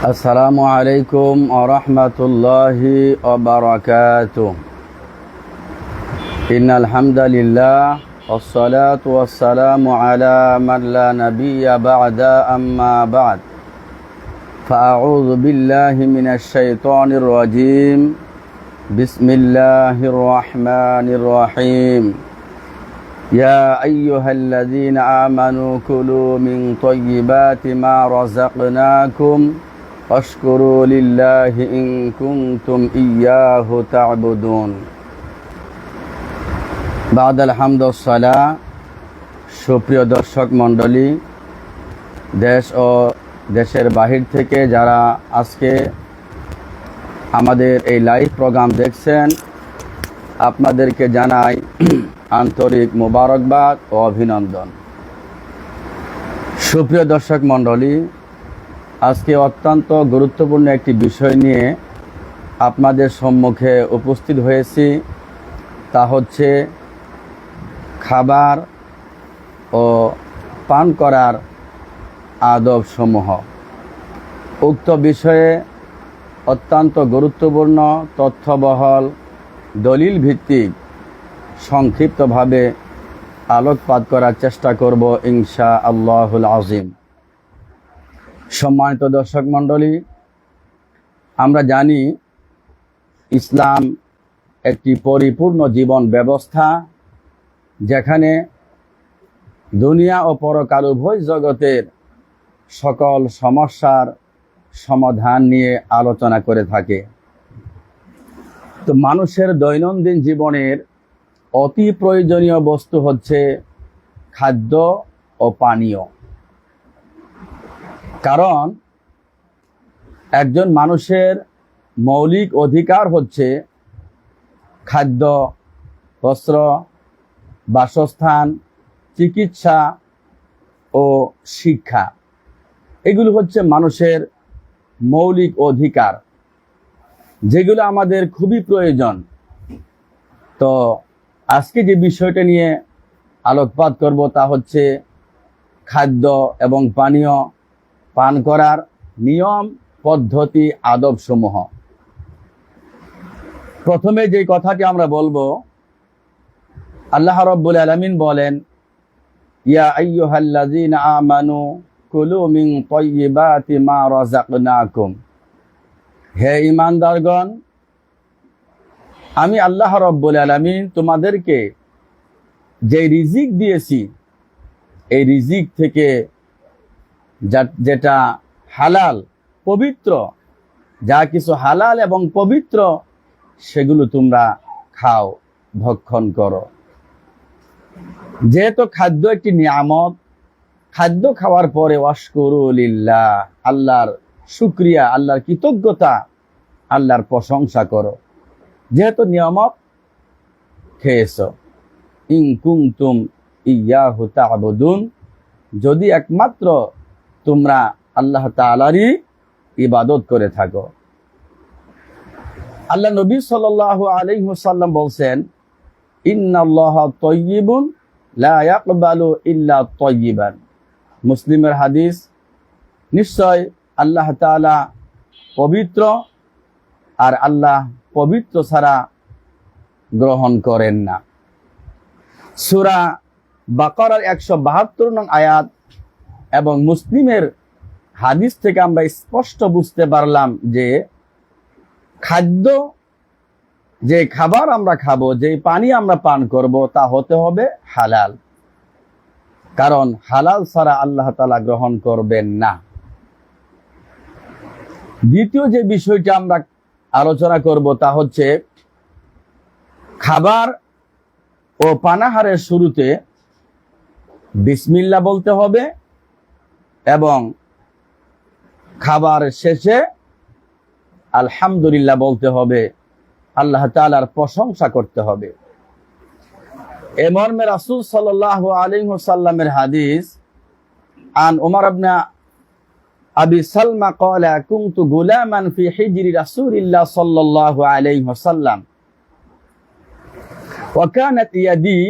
السلام عليكم ورحمة الله وبركاته. إن الحمد لله والصلاة والسلام على من لا نبي بعد أما بعد. فأعوذ بالله من الشيطان الرجيم. بسم الله الرحمن الرحيم. يا أيها الذين آمنوا كلوا من طيبات ما رزقناكم. واشكروا لله إن كنتم إياه تعبدون بعد الحمد والصلاة সুপ্রিয় দর্শক মণ্ডলী দেশ ও দেশের বাহির থেকে যারা আজকে আমাদের এই লাইভ প্রোগ্রাম দেখছেন আপনাদেরকে জানাই আন্তরিক মোবারকবাদ ও অভিনন্দন সুপ্রিয় দর্শক মণ্ডলী আজকে অত্যন্ত গুরুত্বপূর্ণ একটি বিষয় নিয়ে আপনাদের সম্মুখে উপস্থিত হয়েছি, তা হচ্ছে খাবার ও পান করার আদবসমূহ। উক্ত বিষয়ে অত্যন্ত গুরুত্বপূর্ণ, তথ্যবহল দলিল ভিত্তিক সংক্ষিপ্তভাবে আলোকপাত করার চেষ্টা করব ইনশা আল্লাহুল আজিম। সম্মানিত দর্শক মণ্ডলী, আমরা জানি ইসলাম একটি পরিপূর্ণ জীবন ব্যবস্থা যেখানে দুনিয়া ও পরকাল উভয় জগতের সকল সমস্যার সমাধান নিয়ে আলোচনা করে থাকে। তো মানুষের দৈনন্দিন জীবনের অতি প্রয়োজনীয় বস্তু হচ্ছে খাদ্য ও পানীয়। কারণ একজন মানুষের মৌলিক অধিকার হচ্ছে খাদ্য, বস্ত্র, বাসস্থান, চিকিৎসা ও শিক্ষা। এগুলো হচ্ছে মানুষের মৌলিক অধিকার, যেগুলো আমাদের খুবই প্রয়োজন। তো আজকে যে বিষয়টা নিয়ে আলোকপাত করব তা হচ্ছে খাদ্য এবং পানীয় পান করার নিয়ম, পদ্ধতি, আদবসমূহ। প্রথমে যে কথাটি আমরা বলব, আল্লাহ রব্বুল আলমিন বলেন আমানু কুলু মিন হে ঈমানদারগণ, আমি আল্লাহ রব্বুল আলমিন তোমাদেরকে যে রিজিক দিয়েছি, এই রিজিক থেকে যা- যেটা হালাল, পবিত্র, যা কিছু হালাল এবং পবিত্র, সেগুলো তোমরা খাও, ভক্ষণ করো। যেহেতু খাদ্য একটি নিয়ামত, খাদ্য খাওয়ার পরে ওয়াশকরুলিল্লাহ আল্লাহর শুক্রিয়া, আল্লাহর কৃতজ্ঞতা, আল্লাহর প্রশংসা করো। যেহেতু নিয়ামত, খেয়েছ। ইং কুংতুম ইয়াহু তা'বুদুন, যদি একমাত্র তোমরা আল্লাহ তাআলারই ইবাদত করে থাকো। আল্লাহ নবী আলাইহি ওয়াসাল্লাম বলছেন, ইন্নাল্লাহা তাইয়্যিবুন লা ইল্লা তাইয়্যিবান। মুসলিমের হাদিস, নিশ্চয় আল্লাহ তাআলা পবিত্র আর আল্লাহ পবিত্র ছাড়া গ্রহণ করেন না। সুরা বাকারার একশো বাহাত্তর নং আয়াত এবং মুসলিমের হাদিস থেকে আমরা স্পষ্ট বুঝতে পারলাম যে খাদ্য, যে খাবার আমরা খাব যে পানি আমরা পান করব, তা হতে হবে হালাল। কারণ হালাল ছাড়া আল্লাহ তালা গ্রহণ করবেন না। দ্বিতীয় যে বিষয়টা আমরা আলোচনা করব তা হচ্ছে খাবার ও পানাহারের শুরুতে বিসমিল্লা বলতে হবে এবং খাবার শেষে আলহামদুলিল্লাহ বলতে হবে আল্লাহ তালার প্রশংসা করতে হবে এ মর্মে রাসুল সাল্লাহ আলিমসাল্লামের হাদিস আন উমর আবনা আবি সালমা قال كنت غلاما في حجر رسول الله صلى الله عليه وسلم وكانت يدي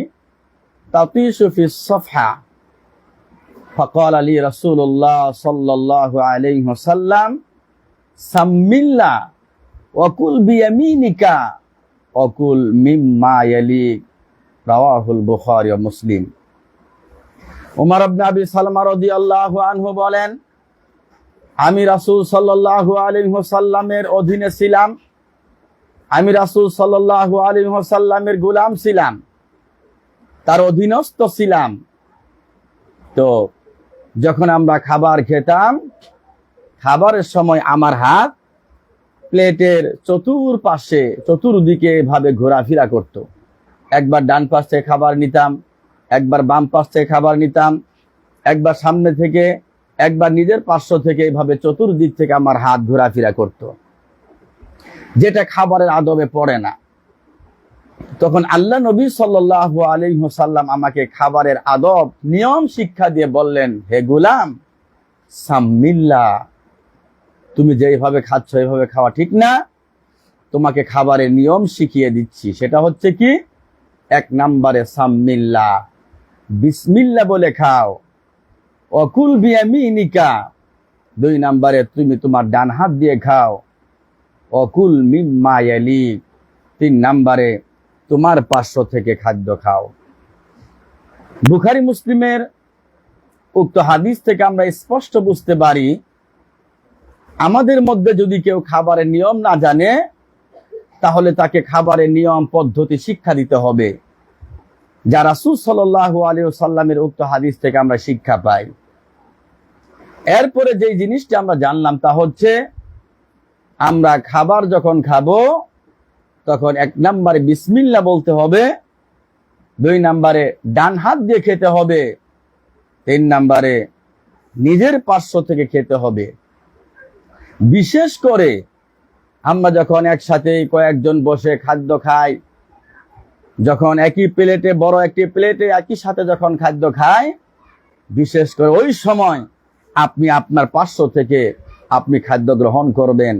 تطيش في الصفحة فقال لي رسول الله صلى الله عليه وسلم سم সাম্মিল্লা অকুল বিয়ামিনিকা অকুল মিম্মা আলী رواه البخاري ومسلم উমর আবনা আবি সালমা রদি আল্লাহ আনহু বলেন, আমি রাসুল সাল্লাহ আলিমসাল্লামের অধীনে ছিলাম, আমি রাসুল সাল্লাহ আলিমসাল্লামের গুলাম ছিলাম, তার অধীনস্থ ছিলাম। তো যখন আমরা খাবার খেতাম, খাবারের সময় আমার হাত প্লেটের চতুর পাশে চতুর্দিকে ভাবে ঘোরাফেরা করত। একবার ডান পাশ থেকে খাবার নিতাম, একবার বাম পাশ থেকে খাবার নিতাম, একবার সামনে থেকে, একবার নিজের পার্শ্ব থেকে এইভাবে চতুর্দিক থেকে আমার হাত ঘোরাফেরা করত। যেটা খাবারের আদবে পড়ে না তখন আল্লাহ নবী সাল্লাহ আলিহাসাল্লাম আমাকে খাবারের আদব, নিয়ম, শিক্ষা দিয়ে বললেন, হে গুলাম, সাম্মিল্লা, তুমি যেভাবে খাচ্ছ এইভাবে খাওয়া ঠিক না। তোমাকে খাবারের নিয়ম শিখিয়ে দিচ্ছি। সেটা হচ্ছে কি? এক নাম্বারে সাম্মিল্লা, বিসমিল্লা বলে খাও। অকুল বিয়ামিনিকা, দুই নাম্বারে তুমি তোমার ডান হাত দিয়ে খাও। অকুল মিম্মা ইয়ালি তিন নাম্বারে তোমার পার্শ্ব থেকে খাদ্য খাও। বুখারি মুসলিমের উক্ত হাদিস থেকে আমরা স্পষ্ট বুঝতে পারি, আমাদের মধ্যে যদি কেউ খাবারের নিয়ম না জানে, তাহলে তাকে খাবারের নিয়ম, পদ্ধতি, শিক্ষা দিতে হবে। যা রাসুল সাল্লাহ আলী সাল্লামের উক্ত হাদিস থেকে আমরা শিক্ষা পাই। এরপরে যে জিনিসটা আমরা জানলাম তা হচ্ছে, আমরা খাবার যখন খাব তখন এক নম্বরে বিসমিল্লা বলতে হবে, দুই নম্বরে ডান হাত দিয়ে খেতে হবে, তিন নম্বরে নিজের পার্শ্ব থেকে খেতে হবে। বিশেষ করে আমরা যখন একসাথে কয়েকজন বসে খাদ্য খাই, যখন একই প্লেটে, বড় একটি প্লেটে একই সাথে যখন খাদ্য খাই, বিশেষ করে ওই সময় আপনি আপনার পার্শ্ব থেকে আপনি খাদ্য গ্রহণ করবেন।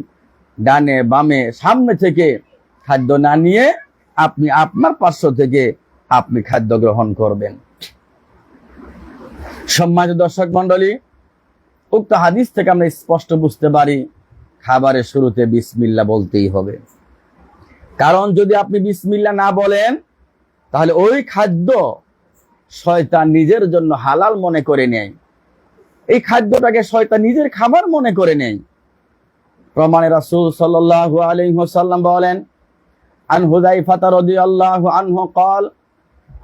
ডানে বামে, সামনে থেকে খাদ্য না নিয়ে আপনি আপনার পার্শ্ব থেকে আপনি খাদ্য গ্রহণ করবেন। সম্মানিত দর্শক মন্ডলী উক্ত হাদিস থেকে আমরা স্পষ্ট বুঝতে পারি, খাবারের শুরুতে বিসমিল্লা বলতেই হবে। কারণ যদি আপনি বিসমিল্লা না বলেন, তাহলে ওই খাদ্য শয়তান নিজের জন্য হালাল মনে করে নেয়। এই খাদ্যটাকে শয়তান নিজের খাবার মনে করে নেয়। প্রমাণে রাসূল সাল্লাল্লাহু আলাইহি ওয়াসাল্লাম বলেন আন হুযাইফা রাদিয়াল্লাহু আনহু قال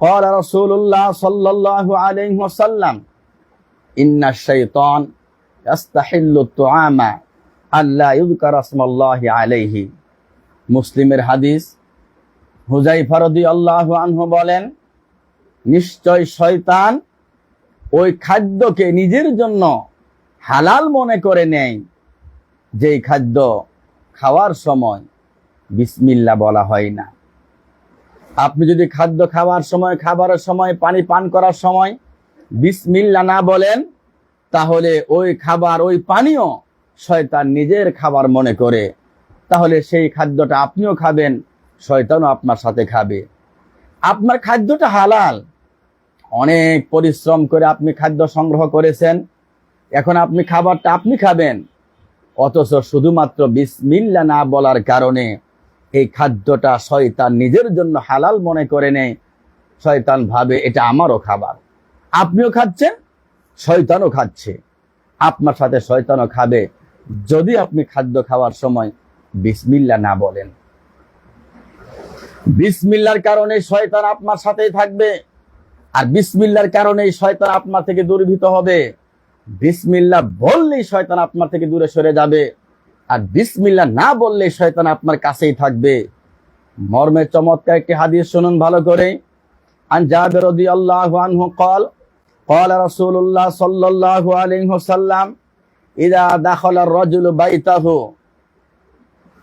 قال رسول الله صلى الله عليه وسلم إن الشيطان يستحل الطعام আল্লাহ ইউযকার আসমাল্লাহি আলাইহি মুসলিমের হাদিস হুযাইফা রাদিয়াল্লাহু আনহু বলেন নিশ্চয় শয়তান ওই খাদ্যকে নিজের জন্য হালাল মনে করে নেয় যেই খাদ্য খাওয়ার সময় বিসমিল্লা বলা হয় না। আপনি যদি খাদ্য খাওয়ার সময়, খাবারের সময়, পানি পান করার সময় বিসমিল্লা না বলেন, তাহলে ওই খাবার, ওই পানীয় শয়তান নিজের খাবার মনে করে। তাহলে সেই খাদ্যটা আপনিও খাবেন, শয়তানও আপনার সাথে খাবে। আপনার খাদ্যটা হালাল। অনেক পরিশ্রম করে আপনি খাদ্য সংগ্রহ করেছেন, এখন আপনি খাবারটা আপনি খাবেন। অথচ শুধুমাত্র বিসমিল্লা না বলার কারণে এই খাদ্যটা শয়তান নিজের জন্য হালাল মনে করে নেয়। শয়তান ভাবে এটা আমারও খাবার। আপনিও খাচ্ছেন, শয়তানও খাচ্ছে। আপনার সাথে শয়তানও খাবে। যদি আপনি খাদ্য খাওয়ার সময় বিসমিল্লা না বলেন। বিসমিল্লার কারণে শয়তান আপনার সাথেই থাকবে। আর বিসমিল্লার কারণে শয়তান আপনার থেকে দূরভীত হবে। বিসমিল্লা বললেই শয়তান আপনার থেকে দূরে সরে যাবে। আর বিসমিল্লা না বললে শয়তান আপনার কাছেই থাকবে মর্মের চমৎকার একটি হাদিস শুনুন ভালো করে আন জাবের রাদিয়াল্লাহু আনহু قال قال رسول الله صلى الله عليه وسلم ইদা দাখলার রজুল বাইতাহু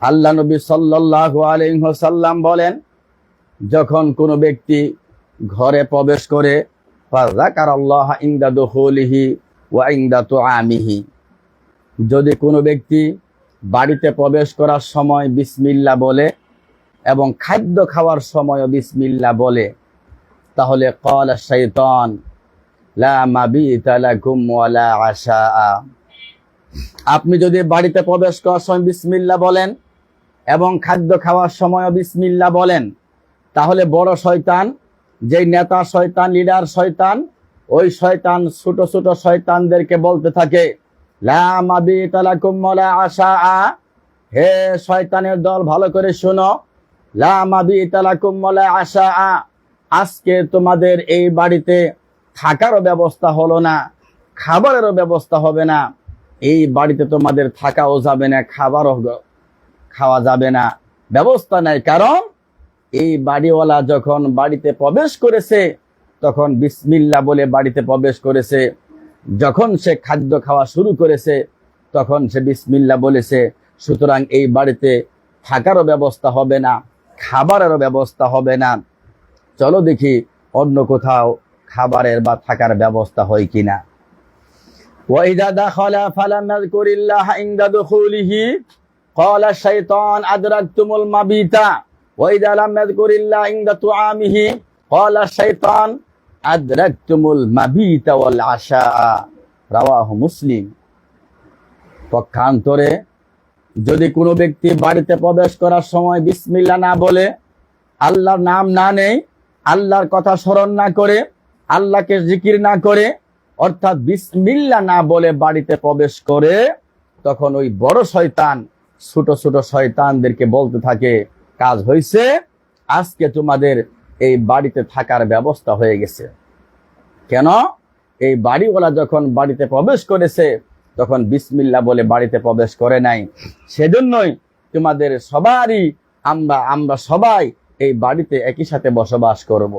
আল্লাহ নবী সাল্লাল্লাহু আলাইহি ওয়াসাল্লাম বলেন যখন কোনো ব্যক্তি ঘরে প্রবেশ করে ফাযাকার আল্লাহ ইনদা দুখুলিহি ওয়া ইনদা তুআমিহি যদি কোনো ব্যক্তি বাড়িতে প্রবেশ করার সময় বিসমিল্লা বলে এবং খাদ্য খাওয়ার সময়ও বিসমিল্লা বলে। তাহলে কল আশা আপনি যদি বাড়িতে প্রবেশ করার সময় বিসমিল্লা বলেন এবং খাদ্য খাওয়ার সময়ও বিসমিল্লা বলেন, তাহলে বড় শয়তান, যেই নেতা শয়তান, লিডার শয়তান, ওই শয়তান ছোট ছোট শয়তানদেরকে বলতে থাকে। হে শয়তানের দল, ভালো করে শোনো। আশাআ। আজকে তোমাদের এই বাড়িতে থাকারও ব্যবস্থা হলো না, খাবারেরও ব্যবস্থা হবে না। এই বাড়িতে তোমাদের থাকাও যাবে না, খাবারও খাওয়া যাবে না। ব্যবস্থা নাই, কারণ এই বাড়িওয়ালা যখন বাড়িতে প্রবেশ করেছে, তখন বিসমিল্লা বলে বাড়িতে প্রবেশ করেছে। যখন সে খাদ্য খাওয়া শুরু করেছে তখন সে বিসমিল্লা বলেছে সুতরাং এই বাড়িতে থাকারও ব্যবস্থা হবে না খাবারেরও ব্যবস্থা হবে না চলো দেখি অন্য কোথাও খাবারের বা থাকার ব্যবস্থা হয় কিনা وإذا دخل فلم يذكر الله عند دخوله قال الشيطان أدركتم المبيت وإذا لم يذكر الله عند طعامه قال الشيطان মুসলিম। পক্ষান্তরে যদি কোনো ব্যক্তি বাড়িতে প্রবেশ করার সময় বিসমিল্লা না বলে, আল্লাহর নাম না নেই আল্লাহর কথা স্মরণ না করে, আল্লাহকে জিকির না করে, অর্থাৎ বিসমিল্লা না বলে বাড়িতে প্রবেশ করে, তখন ওই বড় শয়তান, ছোট ছোট শয়তানদেরকে বলতে থাকে, কাজ হয়েছে আজকে তোমাদের এই বাড়িতে থাকার ব্যবস্থা হয়ে গেছে। কেন? এই বাড়িওয়ালা যখন বাড়িতে প্রবেশ করেছে, তখন বিসমিল্লা বলে বাড়িতে প্রবেশ করে নাই। সেজন্যই তোমাদের সবারই আমরা আমরা সবাই এই বাড়িতে একই সাথে বসবাস করব।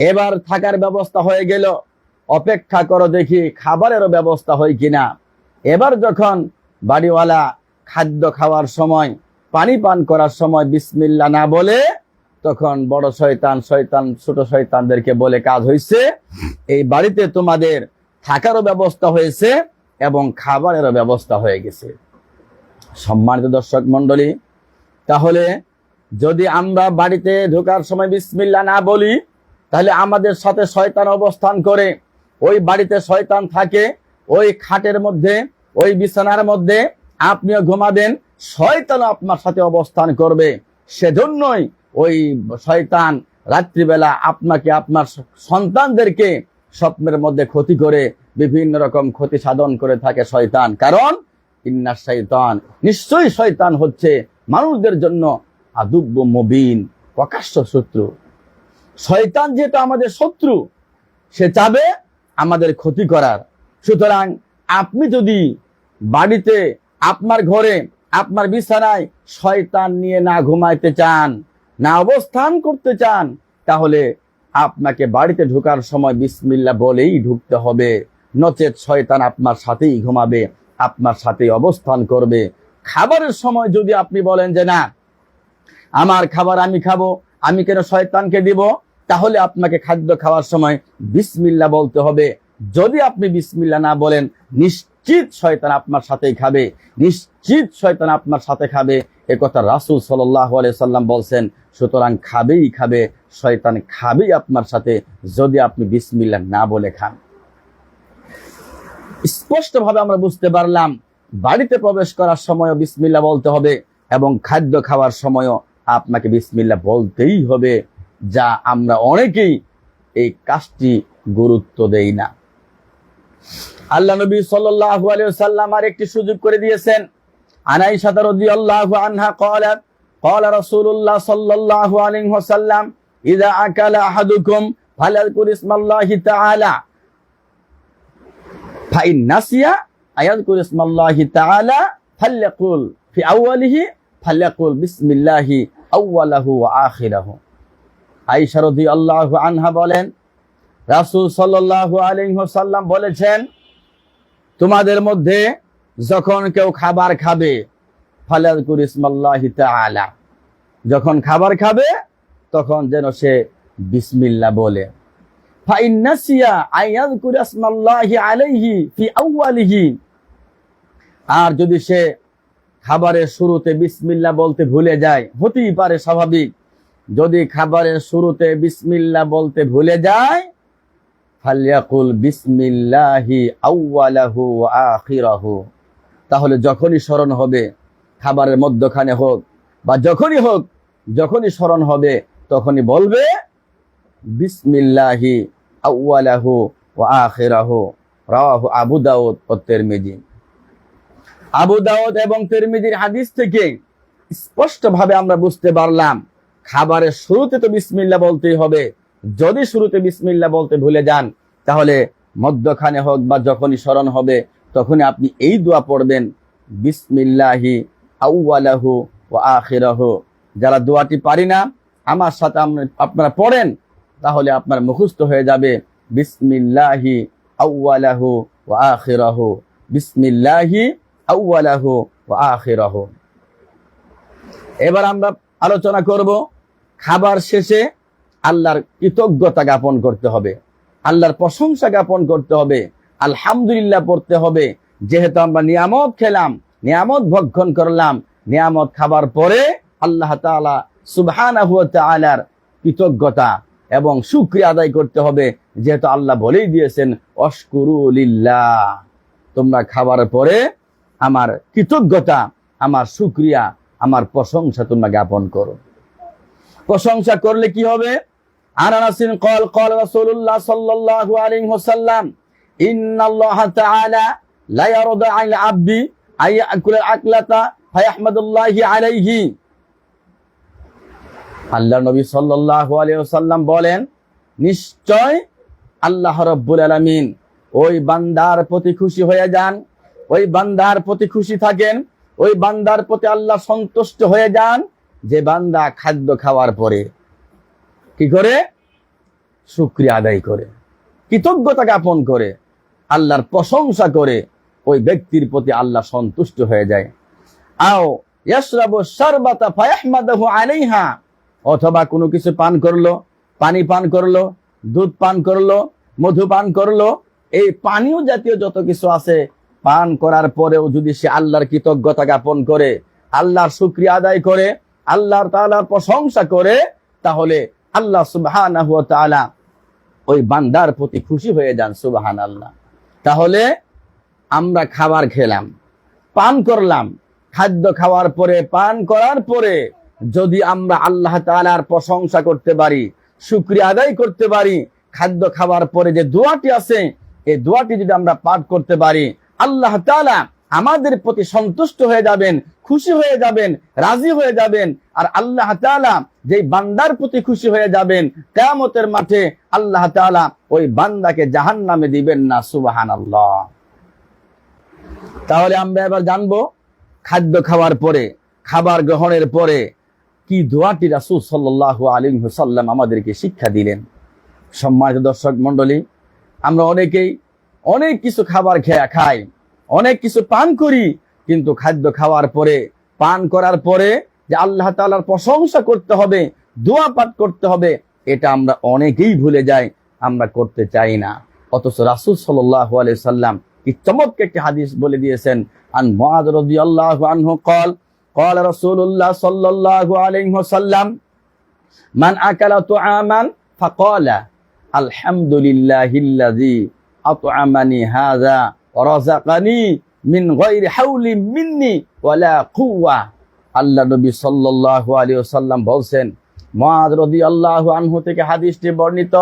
এবার থাকার ব্যবস্থা হয়ে গেল। অপেক্ষা করো দেখি খাবারেরও ব্যবস্থা হয় কিনা। এবার যখন বাড়িওয়ালা খাদ্য খাওয়ার সময়, পানি পান করার সময় বিসমিল্লা না বলে তখন বড় শয়তান শয়তান, ছোট শয়তানদেরকে বলে কাজ হয়েছে এই বাড়িতে তোমাদের থাকারও ব্যবস্থা হয়েছে এবং খাবারেরও ব্যবস্থা হয়ে গেছে। সম্মানিত দর্শক মন্ডলী তাহলে যদি আমরা বাড়িতে ঢোকার সময় বিসমিল্লা না বলি, তাহলে আমাদের সাথে শয়তান অবস্থান করে। ওই বাড়িতে শয়তান থাকে, ওই খাটের মধ্যে, ওই বিছানার মধ্যে আপনিও ঘুমাবেন, শয়তানও আপনার সাথে অবস্থান করবে। সেজন্যই ওই শয়তান রাত্রিবেলা আপনাকে আপনার সন্তানদেরকে স্বপ্নের মধ্যে ক্ষতি করে বিভিন্ন রকম ক্ষতি সাধন করে থাকে শয়তান। কারণ ইন্না শয়তান, নিশ্চয়ই শয়তান হচ্ছে মানুষদের জন্য আদুব্য মবিন, প্রকাশ্য শত্রু। শয়তান যেহেতু আমাদের শত্রু, সে চাবে আমাদের ক্ষতি করার। সুতরাং আপনি যদি বাড়িতে, আপনার ঘরে, আপনার বিছানায় শয়তান নিয়ে না ঘুমাইতে চান না অবস্থান করতে চান, তাহলে আপনাকে বাড়িতে ঢোকার সময় বিসমিল্লা বলেই ঢুকতে হবে। নচেত শয়তান আপনার সাথেই ঘুমাবে, আপনার সাথেই অবস্থান করবে। খাবারের সময় যদি আপনি বলেন যে, না, আমার খাবার আমি খাব, আমি কেন শয়তানকে দিব? তাহলে আপনাকে খাদ্য খাওয়ার সময় বিসমিল্লা বলতে হবে। যদি আপনি বিসমিল্লা না বলেন, নিশ্চিত শয়তান আপনার সাথেই খাবে, নিশ্চিত শয়তান আপনার সাথে খাবে। এ কথা রাসুল সাল্লাহ সাল্লাম বলছেন, সুতরাং খাবেই খাবে, শয়তান খাবেই আপনার সাথে যদি আপনি বিসমিল্লা না বলে খান। স্পষ্টভাবে আমরা বুঝতে পারলাম, বাড়িতে প্রবেশ করার সময়ও বিসমিল্লা বলতে হবে এবং খাদ্য খাওয়ার সময়ও আপনাকে বিসমিল্লা বলতেই হবে, যা আমরা অনেকেই এই কাজটি গুরুত্ব দেই না। আল্লাহ নবী সাল্লাল্লাহু আলাইহি সাল্লাম আর একটি সুযোগ করে দিয়েছেন আনাইশা রাদিয়াল্লাহু আনহা قالت قال رسول الله صلى الله عليه وسلم اذا اكل احدكم فليذكر اسم الله تعالى فإن نسي أيذكر اسم الله تعالى فليقول في أوله فليقول بسم الله أوله وآخره আইসা রদি আল্লাহ আনহা বলেন রাসুল সাল্লাহ আলিহাল্লাম বলেছেন তোমাদের মধ্যে যখন কেউ খাবার খাবে আলা যখন খাবার খাবে, তখন যেন সে বিসমিল্লা বলে। আর যদি সে খাবারের শুরুতে বিসমিল্লা বলতে ভুলে যায়, হতেই পারে স্বাভাবিক। যদি খাবারের শুরুতে বিসমিল্লা বলতে ভুলে যায় ফালিয়াকুল বিসমিল্লাহি আউওয়ালাহু ওয়া আখিরাহু। তাহলে যখনই স্মরণ হবে, খাবারের মধ্যখানে হোক বা যখনই হোক, যখনই স্মরণ হবে, তখনই বলবে, বিসমিল্লাহি আউওয়ালাহু ওয়া আখিরাহু রাওয়াহু আবু দাউদ ও তিরমিজি। আবু দাউদ এবং তিরমিজির হাদিস থেকে স্পষ্টভাবে আমরা বুঝতে পারলাম, খাবারের শুরুতে তো বিসমিল্লাহ বলতেই হবে। যদি শুরুতে বিসমিল্লাহ বলতে ভুলে যান, তাহলে মধ্যখানে হোক বা যখনই স্মরণ হবে তখনই আপনি এই দোয়া পড়বেন, বিসমিল্লাহি আউওয়ালাহু ওয়া আখিরাহু। যারা দোয়াটি পারি না, আমার সাথে আপনারা পড়েন, তাহলে আপনার মুখস্থ হয়ে যাবে, বিসমিল্লাহি আউওয়ালাহু ওয়া আখিরাহু। বিসমিল্লাহি আউওয়ালাহু ওয়া আখিরাহু। এবার আমরা আলোচনা করব, খাবার শেষে আল্লাহর কৃতজ্ঞতা জ্ঞাপন করতে হবে, আল্লাহর প্রশংসা জ্ঞাপন করতে হবে। আলহামদুলিল্লাহ পড়তে হবে। যেহেতু আমরা নিয়ামত খেলাম, নিয়ামত ভক্ষণ করলাম, নিয়ামত খাবার পরে আল্লাহ তালা সুবহান আলার কৃতজ্ঞতা এবং সুক্রিয়া আদায় করতে হবে। যেহেতু আল্লাহ বলেই দিয়েছেন অস্করুলিল্লাহ তোমরা খাবার পরে আমার কৃতজ্ঞতা, আমার সুক্রিয়া আমার প্রশংসা তোমরা জ্ঞাপন করো। প্রশংসা করলে কি হবে? আনারাসিন কল কল রাসূলুল্লাহ সাল্লাহ আলিম হোসাল্লাম ইন্নাল্লাহ তাআলা লা আল্লাহ নবী বলেন, নিশ্চয় আল্লাহ রব্বুল ওই বান্দার প্রতি খুশি হয়ে যান, ওই বান্দার প্রতি খুশি থাকেন, ওই বান্দার প্রতি আল্লাহ সন্তুষ্ট হয়ে যান যে বান্দা খাদ্য খাওয়ার পরে কি করে? শুক্রিয়া আদায় করে, কৃতজ্ঞতা জ্ঞাপন করে আল্লাহর প্রশংসা করে ওই ব্যক্তির প্রতি আল্লাহ সন্তুষ্ট হয়ে যায়। আও অথবা কোনো কিছু পান করল, পানি পান করল, দুধ পান করল, মধু পান করল, এই পানীয় জাতীয় যত কিছু আছে পান করার পরেও যদি সে আল্লাহর কৃতজ্ঞতা জ্ঞাপন করে, আল্লাহর শুক্রিয়া আদায় করে, আল্লাহর তাআলার প্রশংসা করে, তাহলে আল্লাহ তাআলা ওই বান্দার প্রতি খুশি হয়ে যান সুবহানাল্লাহ। তাহলে আমরা খাবার খেলাম, পান করলাম। খাদ্য খাওয়ার পরে, পান করার পরে যদি আমরা আল্লাহ তালার প্রশংসা করতে পারি, শুক্রিয়া আদায় করতে পারি, খাদ্য খাওয়ার পরে যে দোয়াটি আছে, এই দোয়াটি যদি আমরা পাঠ করতে পারি, আল্লাহ তাআলা আমাদের প্রতি সন্তুষ্ট হয়ে যাবেন, খুশি হয়ে যাবেন, রাজি হয়ে যাবেন। আর আল্লাহ যেই বান্দার প্রতি খুশি হয়ে যাবেন, কেয়ামতের মাঠে আল্লাহ ওই বান্দাকে জাহান্নামে দিবেন না সুবাহান আল্লাহ তাহলে আমরা এবার জানব খাদ্য খাওয়ার পরে, খাবার গ্রহণের পরে কি দোয়াটি রাসূল সাল্লাল্লাহু আলাইহি ওয়াসাল্লাম আমাদেরকে শিক্ষা দিলেন। সম্মানিত দর্শক মণ্ডলী, আমরা অনেকেই অনেক কিছু খাবার খেয়ে খাই অনেক কিছু পান করি, কিন্তু খাদ্য খাওয়ার পরে, পান করার পরে যে আল্লাহ তালার প্রশংসা করতে হবে, দোয়া পাঠ করতে হবে, এটা আমরা অনেকেই ভুলে যাই, আমরা করতে চাই না। অথচ রাসুল সাল্লাহ সাল্লাম কি চমৎকে একটি হাদিস বলে দিয়েছেন আল্লাহ কল কল মান আমান আলহামদুলিল্লাহ আমানি রাজাকানি মিন গায়রি হাউলি মিন্নি ওয়ালা কুওয়া। আল্লাহ নবী সাল্লাল্লাহু আলাইহি ওয়াসাল্লাম বলছেন মুয়াজ রাদিয়াল্লাহু আনহু থেকে হাদিসটি বর্ণিত।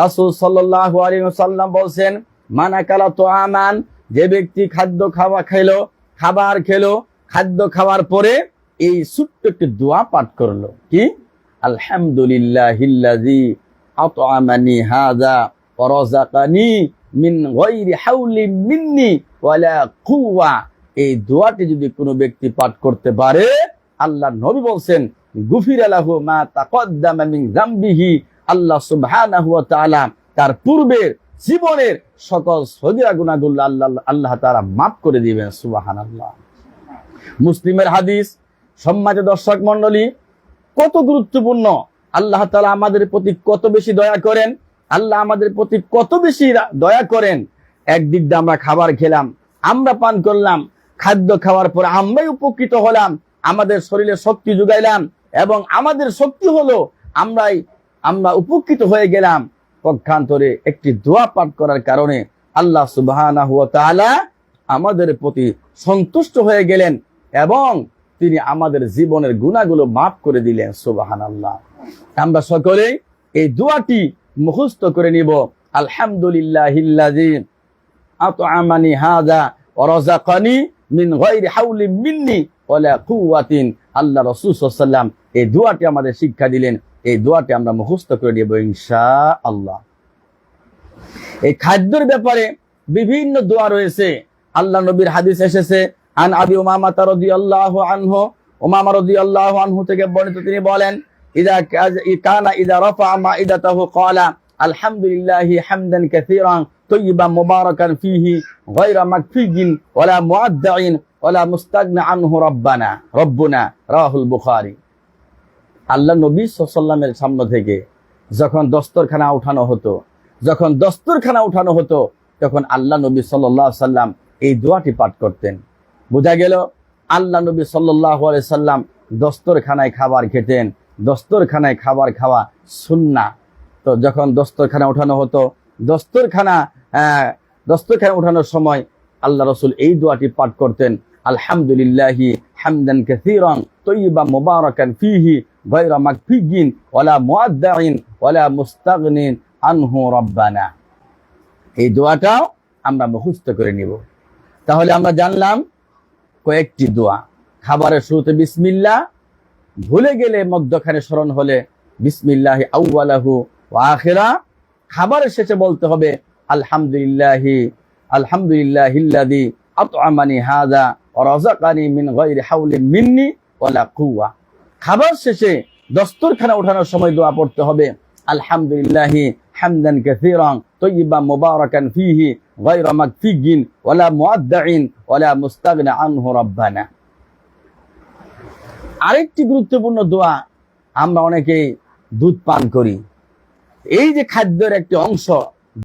রাসূল সাল্লাল্লাহু আলাইহি ওয়াসাল্লাম বলছেন, মানাকালা তো আমান যে ব্যক্তি খাদ্য খাওয়া খেলো, খাবার খেলো, খাদ্য খাওয়ার পরে এই ছোট্ট একটি দোয়া পাঠ করল। কি? আলহামদুলিল্লাহ হিল্লাজি আত আমানি হাজা পরজাকানি মিন গায়রি হাওলি মিন্নি ওয়ালা কুওয়া। এই দোয়াটি যদি কোনো ব্যক্তি পাঠ করতে পারে, আল্লাহ নবী বলছেন, গুফির লাহু মা তাকদ্দামা মিন যামবিহি। আল্লাহ সুবহানাহু ওয়া তাআলা তার পূর্বের জীবনের সকল সগীরা গুনাহগুলো আল্লাহ আল্লাহ তাআলা মাফ করে দিবেন, সুবহানাল্লাহ। মুসলিমের হাদিস, সম্মানিত দর্শক মণ্ডলী, কত গুরুত্বপূর্ণ। আল্লাহ তাআলা আমাদের প্রতি কত বেশি দয়া করেন। আল্লাহ আমাদের প্রতি কত বেশি দয়া করেন। একদিক দিয়ে আমরা খাবার খেলাম, আমরা পান করলাম, খাদ্য খাওয়ার পর আমরাই উপকৃত হলাম, আমাদের শরীরে শক্তি যোগাইলাম এবং আমাদের শক্তি হলো আমরাই, আমরা উপকৃত হয়ে গেলাম। পক্ষান্তরে একটি দোয়া পাঠ করার কারণে আল্লাহ তাআলা আমাদের প্রতি সন্তুষ্ট হয়ে গেলেন এবং তিনি আমাদের জীবনের গুণাগুলো মাফ করে দিলেন সুবাহান আল্লাহ আমরা সকলেই এই দোয়াটি মুখস্থ করে নিব। কুওয়াতিন। আল্লাহ এই দোয়াটি আমাদের শিক্ষা দিলেন। এই দোয়াটি আমরা করে নিব ইনশাআল্লাহ। এই খাদ্যের ব্যাপারে বিভিন্ন দোয়া রয়েছে। আল্লাহ নবীর হাদিস এসেছে, আন আবি উমামা রাদিয়াল্লাহু আনহু। উমামা রাদিয়াল্লাহু আনহু থেকে বর্ণিত তিনি বলেন ইদা কানা ইদা রাফা মাইদাতাহু ক্বালা আলহামদুলিল্লাহি হামদান কাসীরান طيبا مباركا فيه غير مكفي ولا معدع ولا مستغنى عنه ربنا ربنا রাহুল البخاري আল্লাহ নবী সাল্লামের সামনে থেকে যখন দস্তরখানা উঠানো হতো যখন দস্তরখানা উঠানো হতো তখন আল্লাহ নবী সাল্লাহ সাল্লাম এই দোয়াটি পাঠ করতেন বোঝা গেল আল্লাহ নবী সাল্লাহ সাল্লাম দস্তরখানায় খাবার খেতেন দস্তরখানায় খাবার খাওয়া সুন্না। তো যখন দস্তরখানা উঠানো হতো, দস্তরখানা দস্তরখানা উঠানোর সময় আল্লাহ রসুল এই দোয়াটি পাঠ করতেন, আলহামদুলিল্লাহি হামদান কাসীরান তৈয়বা মুবারাকান ফিহি গায়রা মাকফিগিন ওয়ালা মুআদ্দাইন ওয়ালা মুস্তাগনিন আনহু রাব্বানা। এই দোয়াটাও আমরা মুখস্থ করে নিব। তাহলে আমরা জানলাম কয়েকটি দোয়া। খাবারের শুরুতে বিসমিল্লাহ ভুলে গেলে মধ্যখানে স্মরণ হলে বিসমিল্লাহ আউ্বালাহু ও আখেরা। খাবারের শেষে বলতে হবে, আলহামদুলিল্লাহি, আলহামদুলিল্লাহিল্লাযী আতআমানি ওয়া রাযাকানি মিন গায়রি হাওলি মিন্নি ওয়ালা কুওয়া। খাবার শেষে দস্তরখানা ওঠানোর সময় দোয়া পড়তে হবে, আলহামদুলিল্লাহি হামদান কাসীরান তয়্যিবান মুবারাকান ফীহি গায়রা মাকফিগিন ওয়ালা মুআদ্দাইন ওয়ালা মুস্তাগনা আনহু রাব্বানা। আরেকটি গুরুত্বপূর্ণ দোয়া আমরা অনেকেই দুধ পান করি। এই যে খাদ্যের একটি অংশ